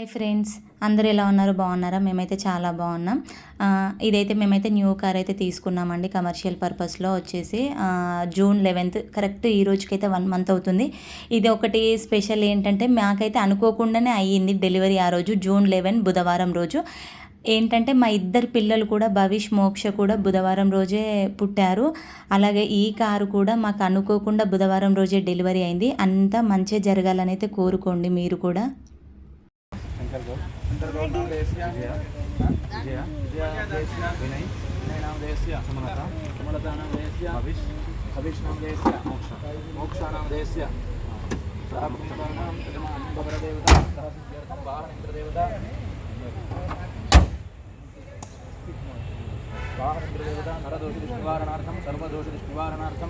Hi friends అందరూ ఎలా ఉన్నారు? బాగున్నారా? మేమైతే చాలా బాగున్నాం. ఇదైతే మేమైతే న్యూ కార్ అయితే తీసుకున్నామండి. కమర్షియల్ పర్పస్లో వచ్చేసి జూన్ లెవెన్త్ కరెక్ట్ ఈ రోజుకైతే వన్ మంత్ అవుతుంది. ఇది ఒకటి స్పెషల్ ఏంటంటే మాకైతే అనుకోకుండానే అయ్యింది డెలివరీ ఆ రోజు జూన్ లెవెన్ బుధవారం రోజు. ఏంటంటే మా ఇద్దరు పిల్లలు కూడా భవిష్ మోక్ష కూడా బుధవారం రోజే పుట్టారు. అలాగే ఈ కారు కూడా మాకు అనుకోకుండా బుధవారం రోజే డెలివరీ అయింది. అంతా మంచిగా జరగాలని అయితే కోరుకోండి మీరు కూడా. शंकर गौर शंकर गौर नाम देस्य विजय विजय विजय देस्य विनय विनय नाम देस्य समलता समलता नाम देस्य भविष्य भविष्य नाम देस्य मोक्ष मोक्ष नाम देस्य सह पुरुषकाणां यजमानं भवरदेवता सह सिद्ध्यर्थं वाहनेन्द्रदेवता वाहनेन्द्रदेवता नरदोषनिवारणार्थं सर्वदोषनिवारणार्थं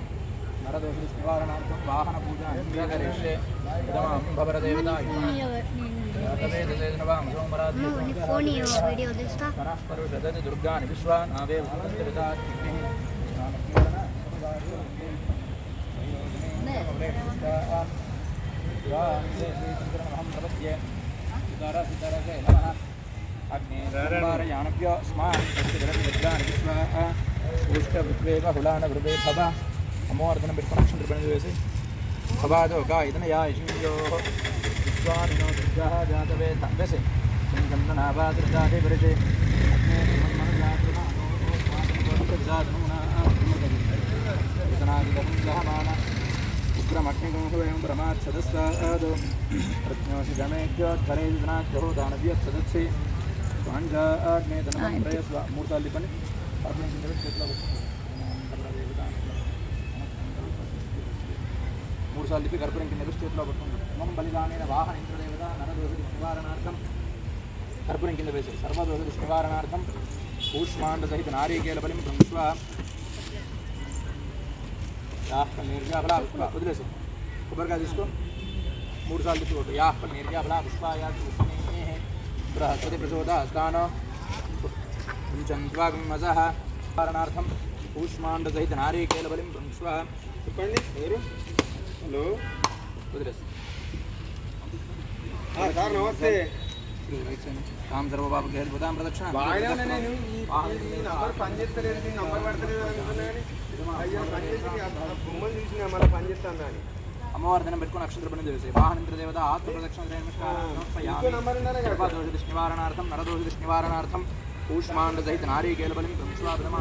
नरदोषनिवारणार्थं वाहनपूजा करिष्ये इदमां भवरदेवता परस्परुषदति दुर्गाणि विश्वानावेव प्रपद्ये सितारा सितारा से नमः अग्निर्याणभ्यो स्मान् विश्वाः पुष्टभृत्वेव हुलानभृवे भव అమోర్ధనం పెట్టుకుని పని చేసి భవాదో గా ఇదనయా ఇషియో విశ్వానినో దుర్గా జాతవే తందసి చందనాభాదృజాదే విరజే ఉగ్రమగ్నిగోహయం బ్రహ్మాత్సదస్వాదో ప్రజ్ఞోసి గమేజ్యోద్ధరేంద్రనాథ్యో దానవ్య సదస్సి స్వాంజాగ్నేతనం ప్రయస్వ మూడు సార్లు ఇవ్వండి అర్పణ చేతిలో మూడు సార్లు తిప్పి గర్భం కింద చేతిలో పట్టుకుంటాం మమం బలిదానైన వాహన ఇంద్రదేవత నరదోష నివారణార్థం కర్పూరం కింద వేసి సర్వదోష నివారణార్థం కూష్మాండ సహిత నారీకేల బలిం విశ్వ యాహ్పల్ నిర్వ్యాఫలా పుష్ప వదిలేసి కొబ్బరికాయ తీసుకో. మూడు సార్లు తిప్పుకోటు యాహ్పల్ నిర్వ్యాఫలా పుష్పాయ బృహస్పతి ప్రచోద స్థాన పంచంత్వాగమజ కారణార్థం కూష్మాండ సహిత నారీకేల బలిం విశ్వ. చెప్పండి ఎవరు? హలో. సార్ నమస్తే. రామ్ సర్వబాబు గారి బుధాం ప్రదక్షిణ. అమ్మవారి దినం పెట్టుకుని అక్షంతర పని చేసి. వాహనంత్ర దేవత ఆత్మ ప్రదక్షిణ నివారణార్థం నరదోష నివారణార్థం కూష్మాండ సహిత నారీకేల బలిం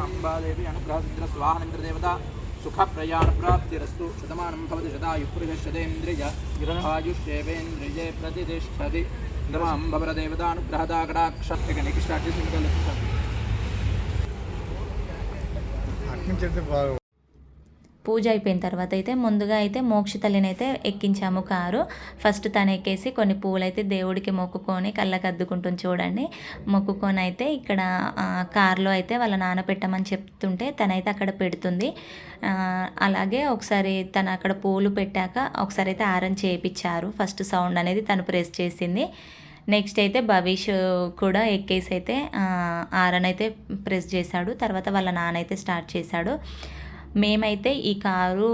అంబాదేవి అనుగ్రహ సిద్ర స్వాహనంత్ర దేవత సుఖ ప్రయాణ ప్రాప్తిరస్తు శతమానం భవతి శతాయుపురుషదేంద్రియ ఆయుష్యేవేంద్రియే ప్రతిష్టతి దమాం భవర దేవతానుగ్రహదా కటాక్ష ఇక నీకు స్టార్ట్ చేసి ఇంకా లెక్క స్టార్ట్ చేయి. అట్నుంచి బాగా పూజ అయిపోయిన తర్వాత అయితే ముందుగా అయితే మోక్ష అయితే ఎక్కించాము కారు. ఫస్ట్ తను ఎక్కేసి కొన్ని పూలు అయితే దేవుడికి మొక్కుకొని కళ్ళకి అద్దుకుంటుంది చూడండి. మొక్కుకొని అయితే ఇక్కడ కారులో అయితే వాళ్ళ నాన్న పెట్టమని చెప్తుంటే తనైతే అక్కడ పెడుతుంది. అలాగే ఒకసారి తను అక్కడ పూలు పెట్టాక ఒకసారి అయితే ఆరం చేయించారు ఫస్ట్ సౌండ్ అనేది తను ప్రెస్ చేసింది. నెక్స్ట్ అయితే భవిష్ కూడా ఎక్కేసి అయితే ఆరన్ అయితే ప్రెస్ చేశాడు. తర్వాత వాళ్ళ నాన్న అయితే స్టార్ట్ చేశాడు. మేమైతే ఈ కారు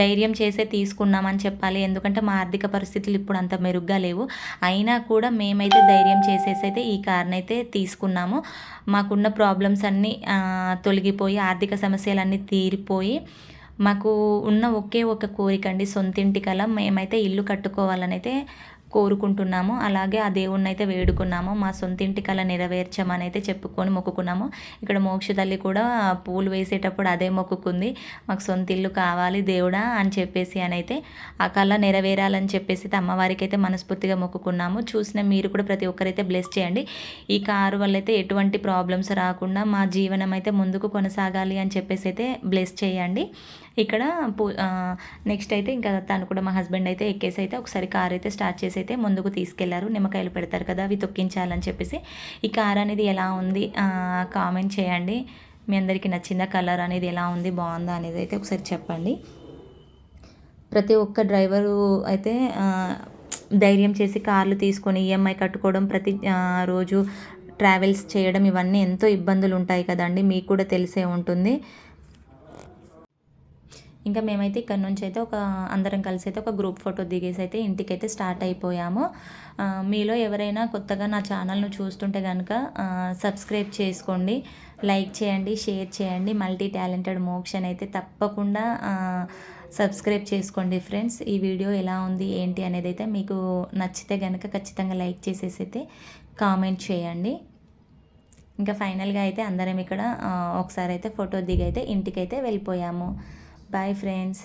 ధైర్యం చేసే తీసుకున్నామని చెప్పాలి. ఎందుకంటే మా ఆర్థిక పరిస్థితులు ఇప్పుడు అంత మెరుగ్గా లేవు. అయినా కూడా మేమైతే ధైర్యం చేసేసి అయితే ఈ కార్ని అయితే తీసుకున్నాము. మాకున్న ప్రాబ్లమ్స్ అన్నీ తొలగిపోయి ఆర్థిక సమస్యలన్నీ తీరిపోయి మాకు ఉన్న ఒకే ఒక కోరిక అండి సొంతింటి కల. మేమైతే ఇల్లు కట్టుకోవాలని అయితే కోరుకుంటున్నాము. అలాగే ఆ దేవుణ్ణి అయితే వేడుకున్నాము. మా సొంతింటి కళ నెరవేర్చమని అయితే చెప్పుకొని మొక్కుకున్నాము. ఇక్కడ మోక్ష తల్లి కూడా పూలు వేసేటప్పుడు అదే మొక్కుకుంది. మాకు సొంత ఇల్లు కావాలి దేవుడా అని చెప్పేసి అని అయితే ఆ కళ నెరవేరాలని చెప్పేసి అయితే అమ్మవారికి అయితే మనస్ఫూర్తిగా మొక్కుకున్నాము. చూసిన మీరు కూడా ప్రతి ఒక్కరైతే బ్లెస్ చేయండి. ఈ కారు వల్ల అయితే ఎటువంటి ప్రాబ్లమ్స్ రాకుండా మా జీవనం అయితే ముందుకు కొనసాగాలి అని చెప్పేసి అయితే బ్లెస్ చేయండి. ఇక్కడ పూ నెక్స్ట్ అయితే ఇంకా తను కూడా మా హస్బెండ్ అయితే ఎక్కేసి అయితే ఒకసారి కార్ అయితే స్టార్ట్ చేసి అయితే ముందుకు తీసుకెళ్ళారు. నిమ్మకాయలు పెడతారు కదా అవి తొక్కించాలని చెప్పేసి. ఈ కార్ అనేది ఎలా ఉంది? కామెంట్ చేయండి. మీ అందరికీ నచ్చిందా? కలర్ అనేది ఎలా ఉంది? బాగుందా అనేది అయితే ఒకసారి చెప్పండి. ప్రతి ఒక్క డ్రైవరు అయితే ధైర్యం చేసి కార్లు తీసుకొని ఈఎంఐ కట్టుకోవడం ప్రతి రోజు ట్రావెల్స్ చేయడం ఇవన్నీ ఎంతో ఇబ్బందులు ఉంటాయి కదండి. మీకు కూడా తెలిసే ఉంటుంది. ఇంకా మేమైతే ఇక్కడ నుంచి అయితే ఒక అందరం కలిసి అయితే ఒక గ్రూప్ ఫోటో దిగేసి అయితే ఇంటికైతే స్టార్ట్ అయిపోయాము. మీలో ఎవరైనా కొత్తగా నా ఛానల్ను చూస్తుంటే కనుక సబ్స్క్రైబ్ చేసుకోండి. లైక్ చేయండి షేర్ చేయండి. మల్టీ టాలెంటెడ్ మోక్షన్ అయితే తప్పకుండా సబ్స్క్రైబ్ చేసుకోండి ఫ్రెండ్స్ ఈ వీడియో ఎలా ఉంది ఏంటి అనేది అయితే మీకు నచ్చితే కనుక ఖచ్చితంగా లైక్ చేసేసి అయితే కామెంట్ చేయండి. ఇంకా ఫైనల్గా అయితే అందరం ఇక్కడ ఒకసారి అయితే ఫోటో దిగైతే ఇంటికైతే వెళ్ళిపోయాము. Bye friends